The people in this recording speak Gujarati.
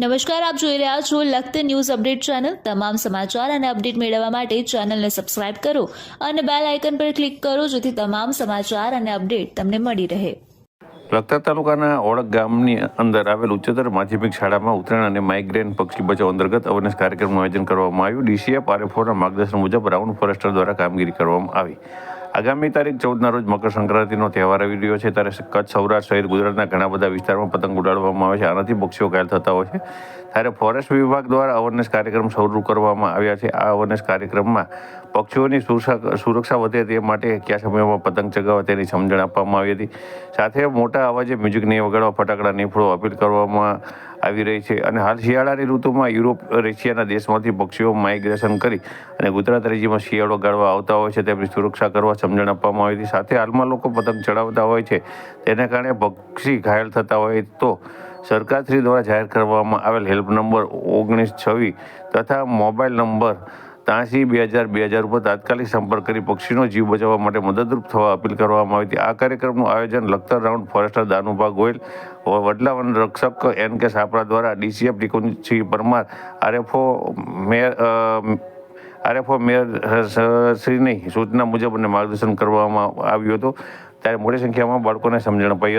નમસ્કાર, આપ જોઈ રહ્યા છો લખત ન્યૂઝ અપડેટ ચેનલ. તમામ સમાચાર અને અપડેટ મેળવવા માટે ચેનલને સબસ્ક્રાઇબ કરો અને બેલ આઇકન પર ક્લિક કરો જેથી તમામ સમાચાર અને અપડેટ તમને મળી રહે. લખતર તાલુકાના ઓળખ ગામની અંદર આવેલ ઉચ્ચતર માધ્યમિક શાળામાં ઉત્તરાયણ અને માઇગ્રેન પક્ષી બચાવ અંતર્ગત અવેરનેસ કાર્યક્રમનું આયોજન કરવામાં આવ્યું. ડીસીએ પારેફોરના માર્ગદર્શન મુજબ રાઉન્ડ ફોરેસ્ટર દ્વારા કામગીરી કરવામાં આવી. આગામી તારીખ ચૌદના રોજ મકર સંક્રાંતિનો તહેવાર આવી રહ્યો છે, ત્યારે કચ્છ, સૌરાષ્ટ્ર સહિત ગુજરાતના ઘણા બધા વિસ્તારમાં પતંગ ઉડાડવામાં આવે છે. આનાથી પક્ષીઓ ઘાયલ થતા હોય છે. ત્યારે ફોરેસ્ટ વિભાગ દ્વારા અવેરનેસ કાર્યક્રમ શરૂ કરવામાં આવ્યા છે. આ અવેરનેસ કાર્યક્રમમાં પક્ષીઓની સુરક્ષા વધે તે માટે કયા સમયમાં પતંગ ચગાવવા તેની સમજણ આપવામાં આવી હતી. સાથે મોટા અવાજે મ્યુઝિક નહીં વગાડવા ફટાકડા નહીં ફોડવા અપીલ કરવામાં આવી રહી છે. અને હાલ શિયાળાની ઋતુમાં યુરોપ, રશિયાના દેશમાંથી પક્ષીઓ માઇગ્રેશન કરી અને ગુજરાત રાજ્યમાં શિયાળો ગાળવા આવતા હોય છે તેમની સુરક્ષા કરવા સમજણ આપવામાં આવી હતી. સાથે હાલમાં લોકો પતંગ ચડાવતા હોય છે. તેને કારણે પક્ષી ઘાયલ થતા હોય તો સરકારશ્રી દ્વારા જાહેર કરવામાં આવેલ હેલ્પ નંબર ઓગણીસ છવ્વીસ તથા મોબાઈલ નંબર ત્યાંસી બે હજાર બે હજાર ઉપર તાત્કાલિક સંપર્ક કરી પક્ષીનો જીવ બચાવવા માટે મદદરૂપ થવા અપીલ કરવામાં આવી હતી આ કાર્યક્રમનું આયોજન લખતર રાઉન્ડ ફોરેસ્ટર દાનુભા ગોયલ વડલા વન રક્ષક એન કે સાપરા દ્વારા ડીસીએફ ટીકુંજી પરમાર, આરએફઓ મેયર આરએફઓ મેયર શ્રીની સૂચના મુજબ અને માર્ગદર્શન કરવામાં આવ્યું હતું ત્યારે મોટી સંખ્યામાં બાળકોને સમજણ અપાઈ.